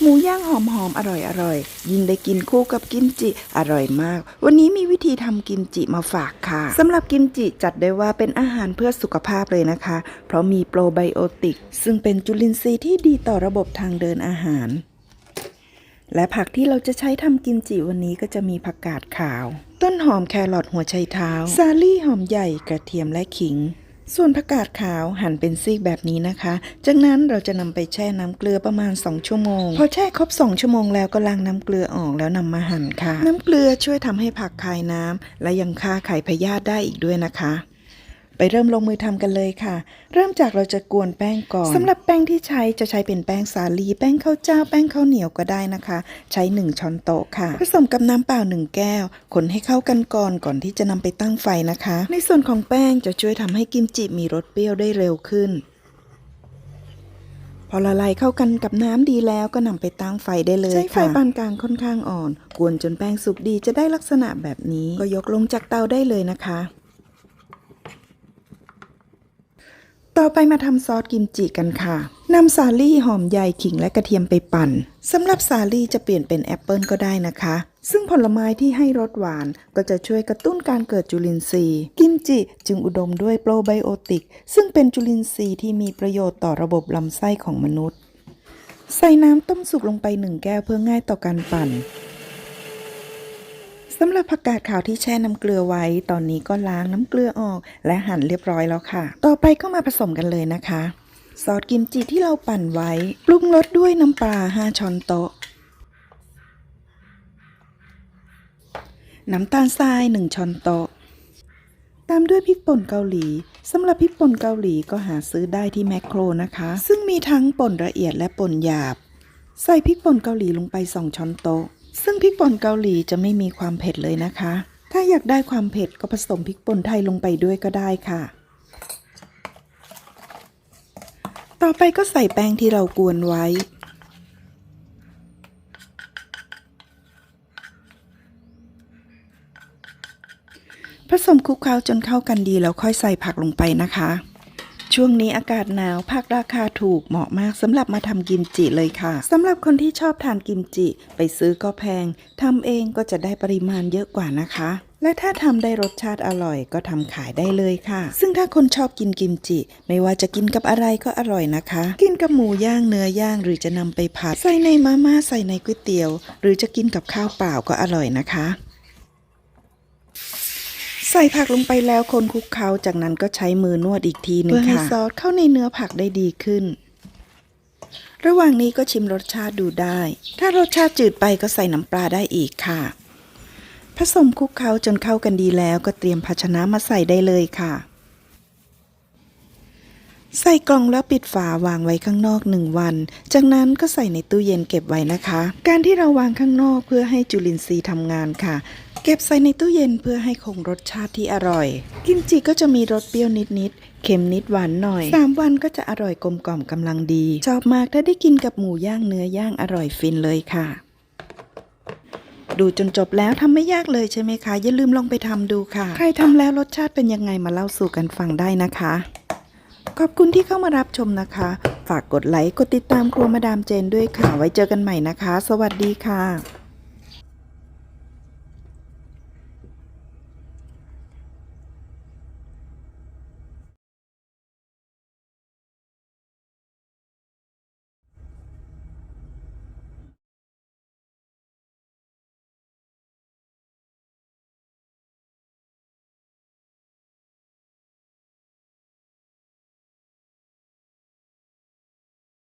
หมูย่างหอมๆอร่อยๆยิ่งได้กินคู่กับกิมจิอร่อยมาก วันนี้มีวิธีทำกิมจิมาฝากค่ะสำหรับกิมจิจัดได้ว่าเป็นอาหารเพื่อสุขภาพเลยนะคะ เพราะมีโปรไบโอติก ซึ่งเป็นจุลินทรีย์ที่ดีต่อระบบทางเดินอาหาร และผักที่เราจะใช้ทำกิมจิวันนี้ก็จะมีผักกาดขาว ต้นหอมแครอทหัวไชเท้า ซาลี่หอมใหญ่กระเทียมและขิง ส่วนผักกาดขาวหั่นเป็นซีกแบบนี้นะคะ จากนั้นเราจะนำไปแช่น้ำเกลือประมาณ 2 ชั่วโมง พอแช่ครบ 2 ชั่วโมงแล้วก็ล้างน้ำเกลือออกแล้วนำมาหั่นค่ะ น้ำเกลือช่วยทำให้ผักคายน้ำและยังฆ่าไข่พยาธิได้อีกด้วยนะคะ ไปเริ่มลงมือทำกันเลยค่ะ เริ่มจากเราจะกวนแป้งก่อนสำหรับแป้งที่ใช้จะใช้เป็นแป้งสาลี แป้งข้าวเจ้า แป้งข้าวเหนียวก็ได้นะคะ ใช้ 1 ช้อนโต๊ะค่ะ ผสมกับน้ำเปล่า 1 แก้ว คนให้เข้ากันก่อนก่อนที่จะนำไปตั้งไฟนะคะ ในส่วนของแป้งจะช่วยทำให้กิมจิมีรสเปรี้ยวได้เร็วขึ้น พอละลายเข้ากันกับน้ำดีแล้วก็นำไปตั้งไฟได้เลยใช้ไฟปานกลางค่อนข้างอ่อน กวนจนแป้งสุกดีจะได้ลักษณะแบบนี้ก็ยกลงจากเตาได้เลยนะคะ ต่อไปมาทำซอสกิมจิกันค่ะนำสาลี่หอมใหญ่ขิงและกระเทียมไปปั่นสำหรับสาลี่จะเปลี่ยนเป็นแอปเปิลก็ได้นะคะ ซึ่งผลไม้ที่ให้รสหวานก็จะช่วยกระตุ้นการเกิดจุลินทรีย์ กิมจิจึงอุดมด้วยโปรไบโอติก ซึ่งเป็นจุลินทรีย์ที่มีประโยชน์ต่อระบบลำไส้ของมนุษย์ ใส่น้ำต้มสุกลงไปหนึ่งแก้วเพื่อง่ายต่อการปั่น สำหรับผักกาดขาวที่แช่น้ำเกลือไว้ ตอนนี้ก็ล้างน้ำเกลือออก และหั่นเรียบร้อยแล้วค่ะ ต่อไปก็มาผสมกันเลยนะคะ ซอสกิมจิที่เราปั่นไว้ ปรุงรสด้วยน้ำปลา 5 ช้อนโต๊ะ น้ำตาลทราย 1 ช้อนโต๊ะ ตามด้วยพริกป่นเกาหลีสำหรับพริกป่นเกาหลีก็หาซื้อได้ที่แมคโครนะคะ ซึ่งมีทั้งป่นละเอียดและป่นหยาบ ใส่พริกป่นเกาหลีลงไป 2 ช้อนโต๊ะ ซึ่งพริกป่นเกาหลีจะไม่มีความเผ็ดเลยนะคะ ถ้าอยากได้ความเผ็ดก็ผสมพริกป่นไทยลงไปด้วยก็ได้ค่ะ ต่อไปก็ใส่แป้งที่เรากวนไว้ผสมคลุกเคล้าจนเข้ากันดีแล้วค่อยใส่ผักลงไปนะคะ ช่วงนี้อากาศหนาวผักราคาถูกเหมาะมากสำหรับมาทำกิมจิเลยค่ะสำหรับคนที่ชอบทานกิมจิ ไปซื้อก็แพงทำเองก็จะได้ปริมาณเยอะกว่านะคะ และถ้าทำได้รสชาติอร่อยก็ทำขายได้เลยค่ะ ซึ่งถ้าคนชอบกินกิมจิ ไม่ว่าจะกินกับอะไรก็อร่อยนะคะ กินกับหมูย่างเนื้อย่างหรือจะนำไปผัด ใส่ในมาม่าใส่ในก๋วยเตี๋ยว หรือจะกินกับข้าวเปล่าก็อร่อยนะคะ ส่ผักลงไปแล้วคนคลุกเคล้าจากนั้นก็ใช้มือนวดอีกทีหนึงค่ะ เพื่อให้ซอสเข้าในเนื้อผักได้ดีขึ้น ระหว่างนี้ก็ชิมรสชาติดูได้ ถ้ารสชาติจืดไปก็ใส่น้ำปลาได้อีกค่ะ ผสมคลุกเคล้าจนเข้ากันดีแล้วก็เตรียมภาชนะมาใส่ได้เลยค่ะ ใส่กล่องแล้วปิดฝาวางไว้ข้างนอกหนึ่งวัน จากนั้นก็ใส่ในตู้เย็นเก็บไว้นะคะ การที่เราวางข้างนอกเพื่อให้จุลินทรีย์ทำงานค่ะ เก็บใส่ในตู้เย็นเพื่อให้คงรสชาติที่อร่อย กิมจิก็จะมีรสเปรี้ยวนิดๆเค็มนิดหวานหน่อย 3 วันก็จะอร่อยกลมกล่อมกำลังดี ชอบมากถ้าได้กินกับหมูย่างเนื้อย่างอร่อยฟินเลยค่ะ ดูจนจบแล้วทำไม่ยากเลยใช่ไหมคะ อย่าลืมลองไปทำดูค่ะ ใครทำแล้วรสชาติเป็นยังไงมาเล่าสู่กันฟังได้นะคะ ขอบคุณที่เข้ามารับชมนะคะ ฝากกดไลค์กดติดตามครัวมาดามเจนด้วยค่ะ ไว้เจอกันใหม่นะคะ สวัสดีค่ะ